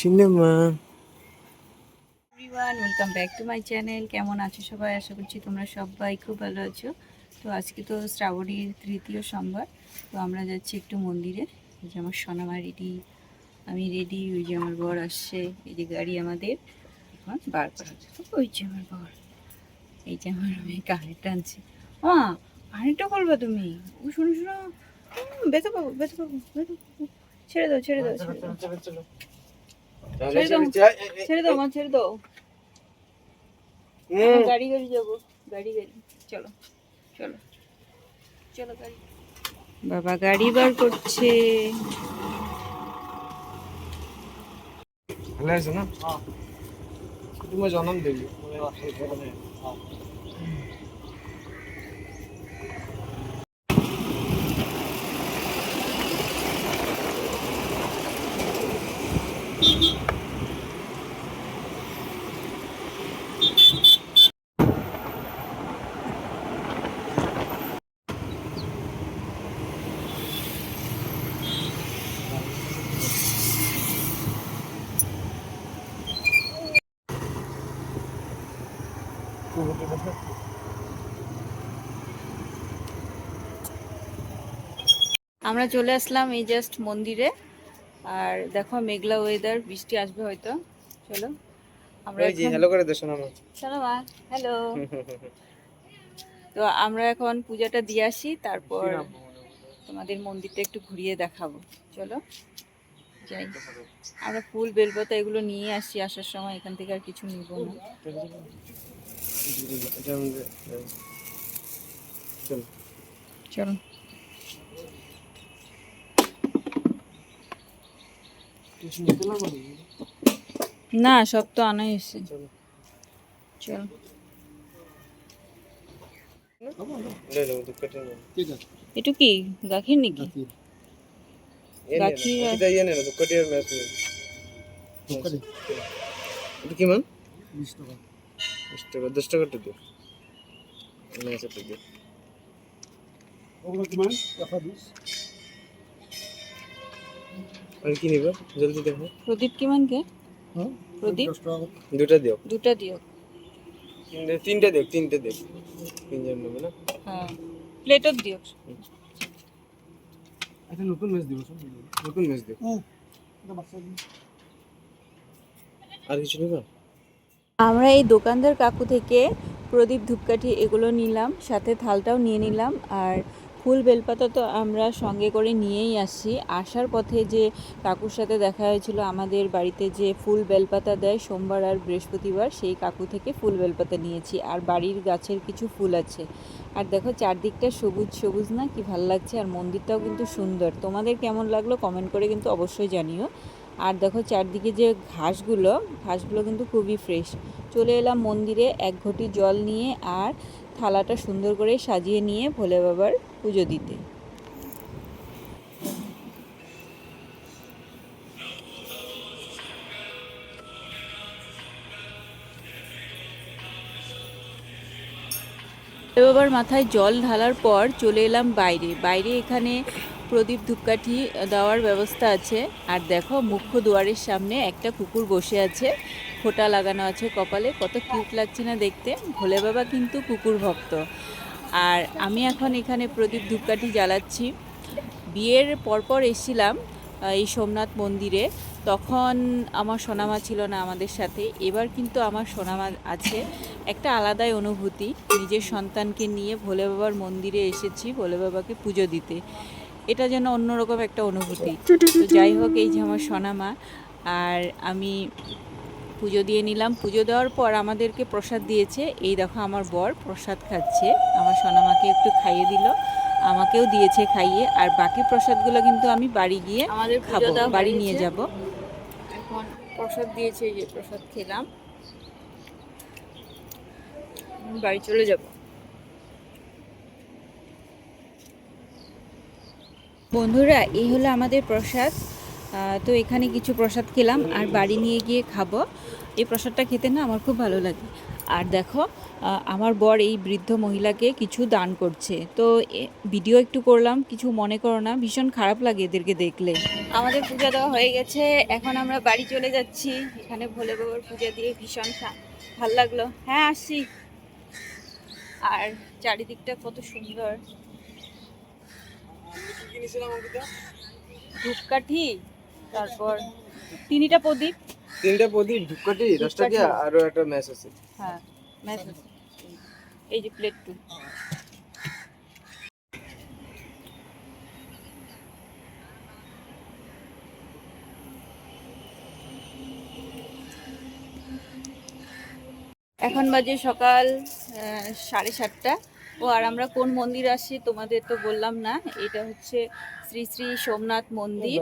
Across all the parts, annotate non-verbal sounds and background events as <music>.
Cinema everyone welcome back to my channel কেমন আছো সবাই? আশা করছি তোমরা সবাই খুব ভালো আছো। তো আজকে তো শ্রাবণীর তৃতীয় সোমবার। তো আমরা যাচ্ছি একটু মন্দিরে। এই যে আমার সোনামা রেডি আমি রেডি ওই যে আমার বর আসছে। এই যে গাড়ি আমাদের। এখন বার করা। ওই যে আমার বর। এই যে আমার মেয়ে কানে টানছে। মা পানিটা বলবা তুমি। ও শুনো শুনো। উম, পাবো ব্যথা পাবো ব্যথা পাবো। ছেড়ে দাও ছেড়ে দাও ছেড়ে দাও। ছেড়ে দাও মা ছেড়ে দাও। গাড়ি গাড়ি যাব গাড়ি গাড়ি। চলো চলো চলো গাড়ি। বাবা গাড়ি বার করছে। ভালো আছে না? হ্যাঁ। তুমি জানান দিলি আমরা চলে আসলাম এই জাস্ট মন্দিরে। আর দেখো মেঘলা ওয়েদার বৃষ্টি আসবে হয়তো। চলো আমরা করে দে হ্যালো তো আমরা এখন পূজাটা দিয়ে আসি তারপর <laughs> তোমাদের মন্দিরটা একটু ঘুরিয়ে দেখাবো। চলো। যাই আমরা ফুল বেলপাতা এগুলো নিয়ে আসি আসার সময় এখান থেকে আর কিছু নিব না। না সব তো আনাই এসছে। চল। এটু কি গাখির নাকি? কি মান? 20 টাকা। 20 টাকা 10 টাকা দিও না সেটা দিও ওগুলো কি মান? 120 আর কি নিব? জলদি দেখো। প্রদীপ কি মান কে হ্যাঁ? প্রদীপ? 10 টাকা। দুটো দিও। দুটো দিও। তিনটে দিও তিনজন নেবে না? হ্যাঁ। প্লেটও দিও। একটা নতুন ম্যাচ দিব নতুন ম্যাচ দিন আর কিছু নিবা? আমরা এই দোকানদার কাকু থেকে প্রদীপ ধূপকাঠি এগুলো নিলাম সাথে থালটাও নিয়ে নিলাম আর ফুল বেলপাতা তো আমরা সঙ্গে করে নিয়েই আসি। আসার পথে যে কাকুর সাথে দেখা হয়েছিল, আমাদের বাড়িতে যে ফুল বেলপাতা দেয় সোমবার আর বৃহস্পতিবার, সেই কাকু থেকে ফুল বেলপাতা নিয়েছি। আর বাড়ির গাছের কিছু ফুল আছে। আর দেখো, চারদিকটা সবুজ সবুজ না, কি ভালো লাগছে। আর মন্দিরটাও কিন্তু সুন্দর। তোমাদের কেমন লাগল কমেন্ট করে কিন্তু অবশ্যই জানিও। আর দেখো, চারদিকে যে ঘাসগুলো ঘাসগুলো কিন্তু খুবই ফ্রেশ। চলে এলাম মন্দিরে, এক ঘটি জল নিয়ে। আর থালাটা সুন্দর করে সাজিয়ে নিয়ে ভোলে বাবার পুজো দিতে। বাবার মাথায় জল ঢালার পর চলে এলাম বাইরে। বাইরে এখানে প্রদীপ ধূপকাঠি দেওয়ার ব্যবস্থা আছে। আর দেখো, মুখ্য দুয়ারের সামনে একটা কুকুর বসে আছে। ফোঁটা লাগানো আছে কপালে, কত কিউট লাগছে না দেখতে। ভোলে বাবা কিন্তু কুকুর ভক্ত। আর আমি এখন এখানে প্রদীপ ধূপকাঠি জ্বালাচ্ছি। বিয়ের পরপর এসেছিলাম এই সোমনাথ মন্দিরে। তখন আমার সোনামা ছিল না আমাদের সাথে। এবার কিন্তু আমার সোনামা আছে। একটা আলাদাই অনুভূতি, নিজের সন্তানকে নিয়ে ভোলে বাবার মন্দিরে এসেছি, ভোলে বাবাকে পুজো দিতে। এটা যেন অন্যরকম একটা অনুভূতি। যাই হোক, এই যে আমার সোনামা। আর আমি পুজো দিয়ে নিলাম। পুজো দেওয়ার পর আমাদেরকে প্রসাদ দিয়েছে। এই দেখো আমার বর প্রসাদ খাচ্ছে। আমার সোনামাকে একটু খাইয়ে দিল। আমাকেও দিয়েছে খাইয়ে। আর বাকি প্রসাদগুলো কিন্তু আমি বাড়ি গিয়ে আমাদের খাব বাড়ি নিয়ে যাব। এখন প্রসাদ দিয়েছে এই যে প্রসাদ খেলাম। বাড়ি চলে যাব। বন্ধুরা এই হলো আমাদের প্রসাদ। তো এখানে কিছু প্রসাদ খেলাম আর বাড়ি নিয়ে গিয়ে খাব। এই প্রসাদটা খেতে না আমার খুব ভালো লাগে। আর দেখো আমার বর এই বৃদ্ধ মহিলাকে কিছু দান করছে। তো ভিডিও একটু করলাম, কিছু মনে করো না, ভীষণ খারাপ লাগে এদেরকে দেখলে। আমাদের পূজা দেওয়া হয়ে গেছে, এখন আমরা বাড়ি চলে যাচ্ছি। এখানে ভোলে বাবার পূজা দিয়ে ভীষণ ভালো লাগল। হ্যাঁ আসছি। আর চারিদিকটা কত সুন্দর। ধূপকাঠি? তারপর তিনটা প্রদীপ। তিনটা প্রদীপ ধূপকাঠি দশ টাকা আরও একটা ম্যাচ আছে। হ্যাঁ ম্যাচ আছে। এই যে প্লেট টু এখন বাজে সকাল সাড়ে সাতটা। ও আর আমরা কোন মন্দির আসি তোমাদের তো বললাম না এটা হচ্ছে শ্রী শ্রী সোমনাথ মন্দির।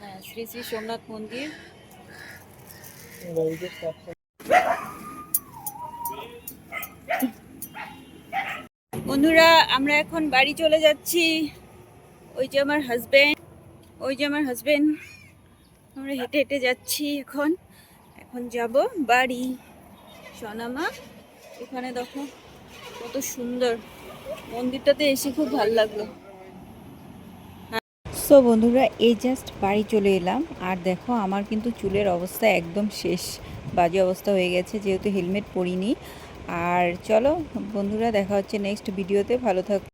হ্যাঁ, শ্রী শ্রী সোমনাথ মন্দির। বন্ধুরা আমরা এখন বাড়ি চলে যাচ্ছি। ওই যে আমার হাজবেন্ড ওই যে আমার হাজবেন্ড আমরা হেঁটে হেঁটে যাচ্ছি এখন। এখন যাব বাড়ি। সোনামা এখানে দেখো। কত সুন্দর। মন্দিরটাতে এসে খুব ভালো লাগল। সো বন্ধুরা, এই জাস্ট বাড়ি চলে এলাম। আর দেখো, আমার কিন্তু চুলের অবস্থা একদম শেষ। বাজে অবস্থা হয়ে গেছে, যেহেতু হেলমেট পরিনি। আর চলো, বন্ধুরা, দেখা হচ্ছে নেক্সট ভিডিওতে ভালো থাক